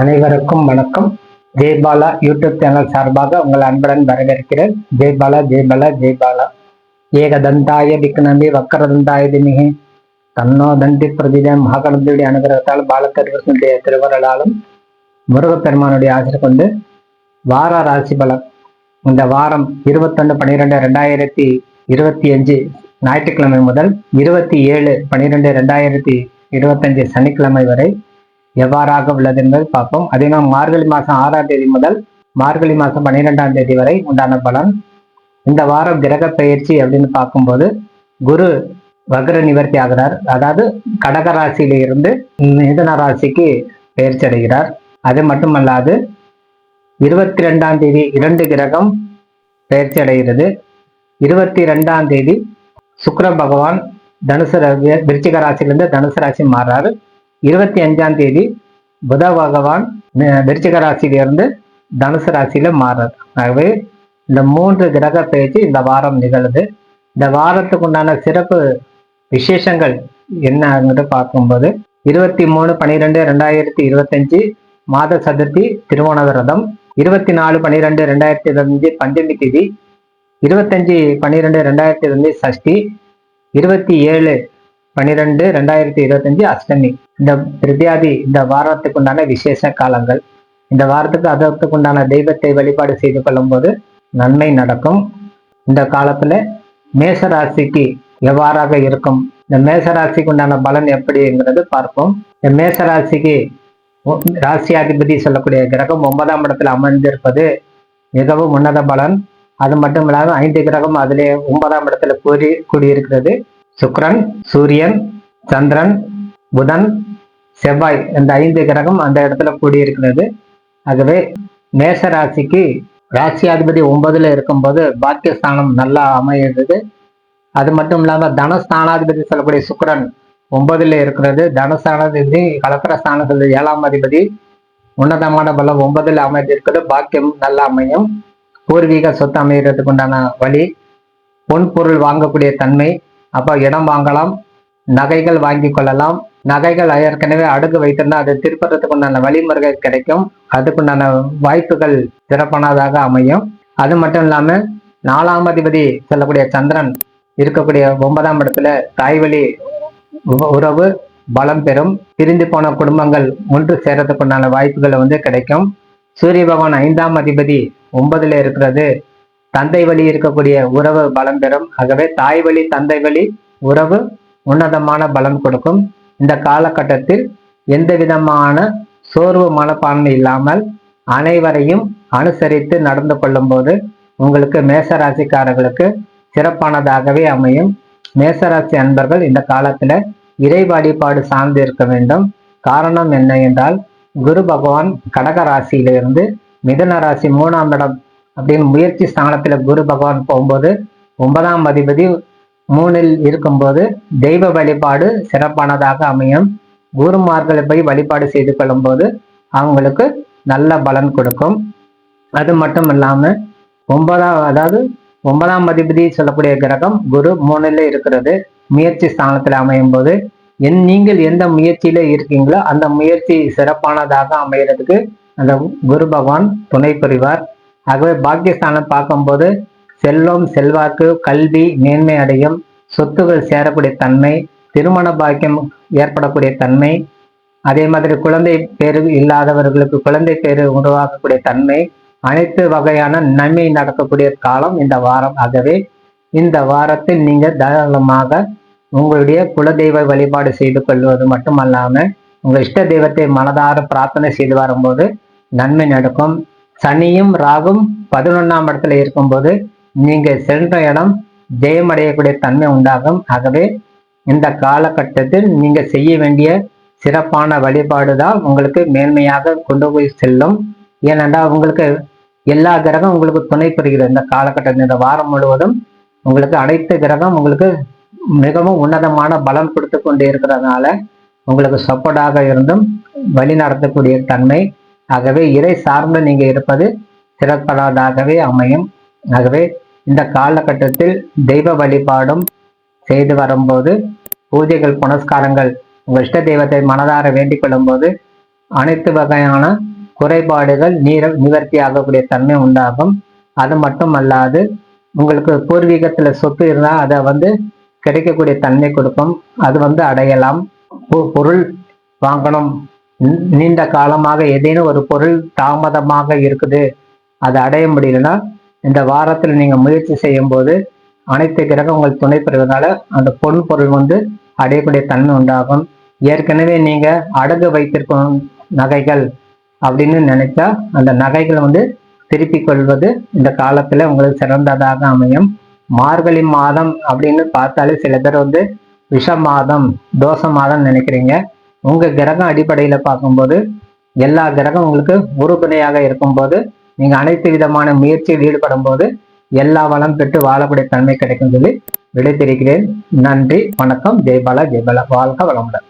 அனைவருக்கும் வணக்கம். Jaibala YouTube channel சார்பாக உங்கள் அன்புடன் வரவேற்கிறேன். ஜெய்பாலா ஜெய்பாலா ஜெய்பாலா. ஏகதந்தாய விக்னம்பி வக்கரதந்தாய திமிகி தன்னோ தந்தி பிரதிதம் மகாகணத்துடைய அனுகிரகத்தால் பாலகருஷ்ணனுடைய திருவருளாலும் முருகப்பெருமானுடைய ஆசிரியர் கொண்டு வார ராசி பலம் இந்த வாரம் இருபத்தொன்று பன்னிரெண்டு ரெண்டாயிரத்தி இருபத்தி அஞ்சு ஞாயிற்றுக்கிழமை முதல் இருபத்தி ஏழு பன்னிரெண்டு ரெண்டாயிரத்தி இருபத்தஞ்சு சனிக்கிழமை வரை எவ்வாறாக உள்ளது என்பதை பார்ப்போம். அதே மாதிரி மார்கழி மாதம் ஆறாம் தேதி முதல் மார்கழி மாதம் பன்னிரெண்டாம் தேதி வரை உண்டான பலன். இந்த வாரம் கிரக பயிற்சி அப்படின்னு பார்க்கும்போது குரு வக்ர நிவர்த்தி ஆகிறார். அதாவது கடக ராசியில இருந்து மிதன ராசிக்கு பயிற்சி அடைகிறார். அது மட்டுமல்லாது இருபத்தி ரெண்டாம் தேதி இரண்டு கிரகம் பெயர்ச்சி அடைகிறது. இருபத்தி ரெண்டாம் தேதி சுக்கர பகவான் தனுசு ராசி விருச்சிக ராசியிலிருந்து தனுசு ராசி மாறுறாரு இருபத்தி அஞ்சாம் தேதி புத பகவான் விருச்சிக ராசியிலிருந்து தனுசு ராசியில மாறுறது ஆகவே இந்த மூன்று கிரக பயிற்சி இந்த வாரம் நிகழுது. இந்த வாரத்துக்கு உண்டான சிறப்பு விசேஷங்கள் என்னங்கிறது பார்க்கும்போது இருபத்தி மூணு பனிரெண்டு ரெண்டாயிரத்தி இருபத்தஞ்சு மாத சதுர்த்தி திருவோண விரதம் இருபத்தி நாலு பன்னிரெண்டு ரெண்டாயிரத்தி இருபத்தஞ்சு பஞ்சமி திதி இருபத்தஞ்சு பன்னிரெண்டு ரெண்டாயிரத்தி இருபத்தஞ்சு சஷ்டி இருபத்தி ஏழு பனிரெண்டு ரெண்டாயிரத்தி இருபத்தஞ்சு அஷ்டமி. இந்த திருத்தியாதி இந்த வாரத்துக்கு உண்டான விசேஷ காலங்கள். இந்த வாரத்துக்கு அதற்குண்டான தெய்வத்தை வழிபாடு செய்து கொள்ளும்போது நன்மை நடக்கும். இந்த காலத்துல மேச ராசிக்கு எவ்வாறாக இருக்கும்? இந்த மேச ராசிக்கு உண்டான பலன் எப்படிங்கிறது பார்ப்போம். இந்த மேச ராசிக்கு ராசியாதிபதி சொல்லக்கூடிய கிரகம் ஒன்பதாம் இடத்துல அமர்ந்திருப்பது மிகவும் உன்னத பலன். அது மட்டும் இல்லாமல் ஐந்து கிரகம் அதிலே ஒன்பதாம் இடத்துல கூறி கூடியிருக்கிறது. சுக்ரன் சூரியன் சந்திரன் புதன் செவ்வாய் இந்த ஐந்து கிரகம் அந்த இடத்துல கூடியிருக்கிறது. ஆகவே மேச ராசிக்கு ராசியாதிபதி ஒன்பதுல இருக்கும்போது பாக்கியஸ்தானம் நல்லா அமைகிறது அது மட்டும் இல்லாமல் தனஸ்தானாதிபதி சொல்லக்கூடிய சுக்கரன் ஒன்பதுல இருக்கிறது. தனஸ்தானாதிபதி கலத்திரஸ்தானத்தில் ஏழாம் அதிபதி. உன்னதமான பலம் ஒன்பதுல அமைந்திருக்கிறது பாக்கியம் நல்லா அமையும். பூர்வீக சொத்து அமைகிறதுக்கு உண்டான வழி. பொன் பொருள் வாங்கக்கூடிய தன்மை. அப்போ இடம் வாங்கலாம். நகைகள் வாங்கி கொள்ளலாம். நகைகள் ஏற்கனவே அடுக்கு வைத்திருந்தால் அதை திருப்பறதுக்கு உண்டான வழிமுறைகள் கிடைக்கும். அதுக்குண்டான வாய்ப்புகள் சிறப்பானதாக அமையும். அது மட்டும் இல்லாமல் நாலாம் அதிபதி சொல்லக்கூடிய சந்திரன் இருக்கக்கூடிய ஒன்பதாம் இடத்துல தாய்வழி உ- உறவு பலம் பெறும். பிரிந்து போன குடும்பங்கள் ஒன்று சேரத்துக்குண்டான வாய்ப்புகள் வந்து கிடைக்கும். சூரிய பகவான் ஐந்தாம் அதிபதி ஒன்பதுல இருக்கிறது. தந்தை வழி இருக்கக்கூடிய உறவு பலம் பெறும். ஆகவே தாய் வழி தந்தை வழி உறவு உன்னதமான பலம் கொடுக்கும். இந்த காலகட்டத்தில் எந்த விதமான சோர்வு மனப்பான்மை இல்லாமல் அனைவரையும் அனுசரித்து நடந்து கொள்ளும் போது உங்களுக்கு மேச ராசிக்காரர்களுக்கு சிறப்பானதாகவே அமையும். மேசராசி அன்பர்கள் இந்த காலத்துல இறை வழிபாடு சார்ந்து இருக்க வேண்டும். காரணம் என்ன என்றால் குரு பகவான் கடக ராசியிலிருந்து மிதன ராசி மூணாம் இடம் அப்படின்னு முயற்சி ஸ்தானத்துல குரு பகவான் போகும்போது ஒன்பதாம் அதிபதி மூணில் இருக்கும்போது தெய்வ வழிபாடு சிறப்பானதாக அமையும். குருமார்களை போய் வழிபாடு செய்து கொள்ளும்போது அவங்களுக்கு நல்ல பலன் கொடுக்கும். அது மட்டும் இல்லாம ஒன்பதாம் அதாவது ஒன்பதாம் அதிபதி சொல்லக்கூடிய கிரகம் குரு மூணுல இருக்கிறது. முயற்சி ஸ்தானத்துல அமையும் போது என் நீங்கள் எந்த முயற்சியில இருக்கீங்களோ அந்த முயற்சி சிறப்பானதாக அமைகிறதுக்கு அந்த குரு பகவான் துணை புரிவார். ஆகவே பாக்கியஸ்தானம் பார்க்கும்போது செல்வம் செல்வாக்கு கல்வி மேன்மை அடையும். சொத்துகள் சேரக்கூடிய தன்மை திருமண பாக்கியம் ஏற்படக்கூடிய தன்மை அதே மாதிரி குழந்தை பேரு இல்லாதவர்களுக்கு குழந்தை பேரு உருவாக்கக்கூடிய தன்மை அனைத்து வகையான நன்மை நடக்கக்கூடிய காலம் இந்த வாரம். ஆகவே இந்த வாரத்தில் நீங்கள் தாராளமாக உங்களுடைய குலதெய்வ வழிபாடு செய்து கொள்வது மட்டுமல்லாமல் உங்கள் இஷ்ட தெய்வத்தை மனதார பிரார்த்தனை செய்து வரும்போது நன்மை நடக்கும். சனியும் ராகும் பதினொன்னாம் இடத்துல இருக்கும்போது நீங்க சென்ற இடம் ஜெயமடையக்கூடிய தன்மை உண்டாகும். ஆகவே இந்த காலகட்டத்தில் நீங்க செய்ய வேண்டிய சிறப்பான வழிபாடு தான் உங்களுக்கு மேன்மையாக கொண்டு போய் செல்லும். ஏனென்றால் உங்களுக்கு எல்லா கிரகம் உங்களுக்கு துணை புரிகிறது. இந்த காலகட்டத்தில் இந்த வாரம் முழுவதும் உங்களுக்கு அனைத்து கிரகம் உங்களுக்கு மிகவும் உன்னதமான பலம் கொடுத்து கொண்டு இருக்கிறதுனால உங்களுக்கு சப்போர்ட்டாக இருந்தும் வழி நடத்தக்கூடிய தன்மை ஆகவே இறை சார்ந்து நீங்க இருப்பது சிறப்படாதாகவே அமையும். ஆகவே இந்த காலகட்டத்தில் தெய்வ வழிபாடும் செய்து வரும்போது பூஜைகள் புனஸ்காரங்கள் உங்கள் இஷ்ட தெய்வத்தை மனதார வேண்டிக் கொள்ளும்போது அனைத்து வகையான குறைபாடுகள் நீர நிவர்த்தி ஆகக்கூடிய தன்மை உண்டாகும். அது மட்டும் அல்லாது உங்களுக்கு பூர்வீகத்தில் சொத்து இருந்தால் அதை வந்து கிடைக்கக்கூடிய தன்மை கொடுக்கும். அது வந்து அடையலாம். பொருள் வாங்கணும். நீண்ட காலமாக ஏதேனும் ஒரு பொருள் தாமதமாக இருக்குது அதை அடைய முடியலன்னா இந்த வாரத்தில் நீங்கள் முயற்சி செய்யும் போது அனைத்து கிரகம் உங்களுக்கு துணை பெறுவதனால அந்த பொன் பொருள் வந்து அடையக்கூடிய தன்மை உண்டாகும். ஏற்கனவே நீங்கள் அடகு வைத்திருக்கும் நகைகள் அப்படின்னு நினைச்சா அந்த நகைகளை வந்து திருப்பிக் கொள்வது இந்த காலத்தில் உங்களுக்கு சிறந்ததாக அமையும். மார்கழி மாதம் அப்படின்னு பார்த்தாலே சில பேர் வந்து விஷ மாதம் தோஷ மாதம் நினைக்கிறீங்க. உங்க கிரகம் அடிப்படையில பார்க்கும்போது எல்லா கிரகம் உங்களுக்கு உறுதுணையாக இருக்கும்போது நீங்க அனைத்து விதமான முயற்சியில் ஈடுபடும் போது எல்லா வளம் பெற்று வாழக்கூடிய தன்மை கிடைக்கும் சொல்லி விடைத்திருக்கிறேன் நன்றி வணக்கம் ஜெய்பாலா ஜெய்பாலா வாழ்க வளமுடன்.